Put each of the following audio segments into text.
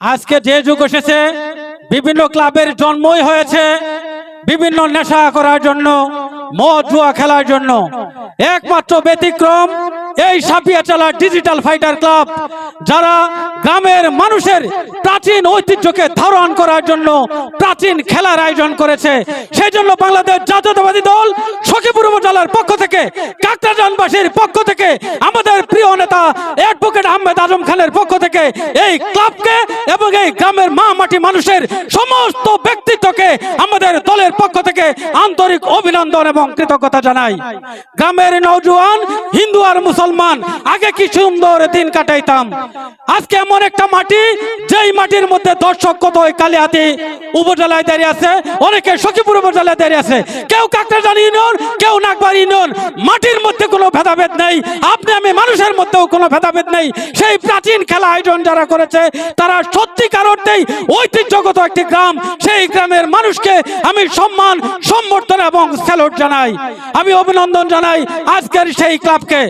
আজকে যে যুগ এসেছে, বিভিন্ন ক্লাবের জন্মই হয়েছে, বিভিন্ন নেশা করার জন্য, মদ, জুয়া খেলার জন্য। একমাত্র ব্যতিক্রম এই সাপিয়া চালা ডিজিটাল ফাইটার ক্লাব যারা গ্রামের মানুষের প্রাচীন ঐতিহ্যকে ধারণ করার জন্য প্রাচীন খেলার আয়োজন করেছে। সেই জন্য বাংলাদেশ জাতীয়তাবাদী দল সখীপুর উপজেলার পক্ষ থেকে কাকরাজানবাসীর পক্ষ থেকে, আমাদের প্রিয় নেতা অ্যাডভোকেট আহমেদ আজম খানের পক্ষ থেকে এই ক্লাবকে এবং এই গ্রামের মা মাটি মানুষের সমস্ত ব্যক্তিত্বকে আমাদের দলের পক্ষ থেকে আন্তরিক অভিনন্দন এবং কৃতজ্ঞতা জানাই। গ্রামের নৌজওয়ান হিন্দু আর মুসলমান, আগে কি সুন্দর দিন কাটাইতাম। আজকে এমন একটা মাটি, যেই মাটির মধ্যে দর্শক কত ওই কালিহাতি উপজেলায় দাঁড়িয়ে আছে, অনেকে সখীপুর উপজেলায় দাঁড়িয়ে আছে। কেউ কাকরাজানি ইউনিয়ন, কেউ নাগবাড়ি ইউনিয়ন, মাটির মধ্যে কোনো ভেদাভেদ নেই। আপনি আমি মানুষের মধ্যেও কোনো ভেদাভেদ নেই। সেই প্রাচীন খেলা আয়োজন যারা করেছে, তারা সত্যিকার অর্থেই ঐতিহ্যগত একটি গ্রাম। সেই গ্রামের মানুষকে আমি সম্মান, সম্বর্ধনা এবং স্যালুট জানাই। আমি অভিনন্দন জানাই আজকের সেই ক্লাবকে।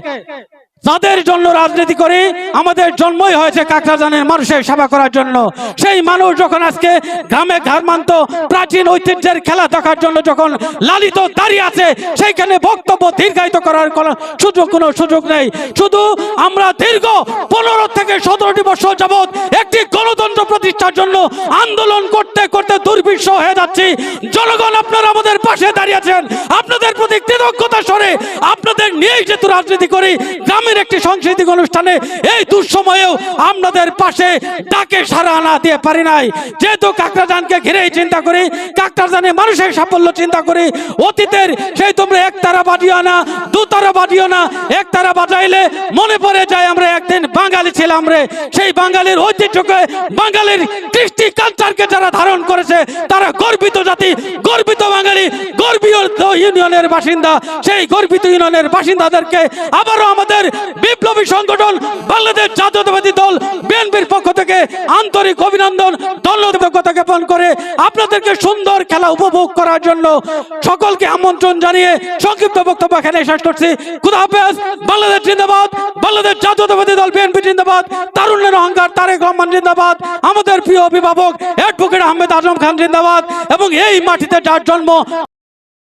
যাদের জন্য রাজনীতি করি, আমাদের জন্মই হয়েছে কাকরাজানের মানুষের সেবা করার জন্য। সেই মানুষ যখন আজকে গ্রামে ঘারমান্ত প্রাচীন ঐতিহ্যের খেলা দেখার জন্য যখন লালিত দাঁড়িয়ে আছে, সেইখানে বক্তব্য দীর্ঘায়িত করার সুযোগ কোনো সুযোগ নেই। শুধু আমরা দীর্ঘ পনেরো থেকে সতেরোটি বছর যাবৎ একটি গণতন্ত্র প্রতিষ্ঠার জন্য আন্দোলন করতে করতে দুর্বিষ হয়ে যাচ্ছি। জনগণ আপনারা আমাদের পাশে দাঁড়িয়েছেন আপনাদের প্রতি কৃতজ্ঞতা স্বরে আপনাদের নিয়েই যেহেতু রাজনীতি করি, গ্রামের একটি সাংস্কৃতিক অনুষ্ঠানে এই দুঃসময়েও আপনাদের পাশে ডাকে সারা না দিয়ে পারি নাই। যেহেতু কাকরাজানকে ঘিরেই চিন্তা করি, কাকরাজানে মানুষের সাফল্য চিন্তা করি, অতীতের সেই তোমরা একতারা বাজিও না, দুতারা বাজিও না, একতারা বাজাইলে মনে পড়ে যায় আমরা একদিন বাঙালি ছিলাম রে। সেই বাঙালির ঐতিহ্যকে বাঙালির কৃষ্টি কালচারকে যারা ধারণ করেছে, তারা গর্বিত জাতি, গর্বিত বাঙালি গর্বিত ইউনিয়নের বাসিন্দা। সেই গর্বিত ইউনিয়নের বাসিন্দাদেরকে আবারও আমাদের বিপ্লবী সংগঠন, বাংলাদেশ জাতীয়তাবাদী দল, বিএনপির পক্ষ থেকে আন্তরিক অভিনন্দন, ধন্যবাদ জ্ঞাপন করে আপনাদেরকে সুন্দর খেলা উপভোগ করার জন্য সকলকে আমন্ত্রণ জানিয়ে সংক্ষিপ্ত বক্তব্য এখানে শেষ করছি। খুদা হাফেজ, বাংলাদেশ জিন্দাবাদ, বাংলাদেশ জাতীয়তাবাদী দল, বিএনপি জিন্দাবাদ, তারুণ্যের অহংকার তারেক রহমান জিন্দাবাদ আমাদের প্রিয় অভিভাবক অ্যাডভোকেট আহমেদ আজম খান জিন্দাবাদ এবং এই মাটিতে যার জন্ম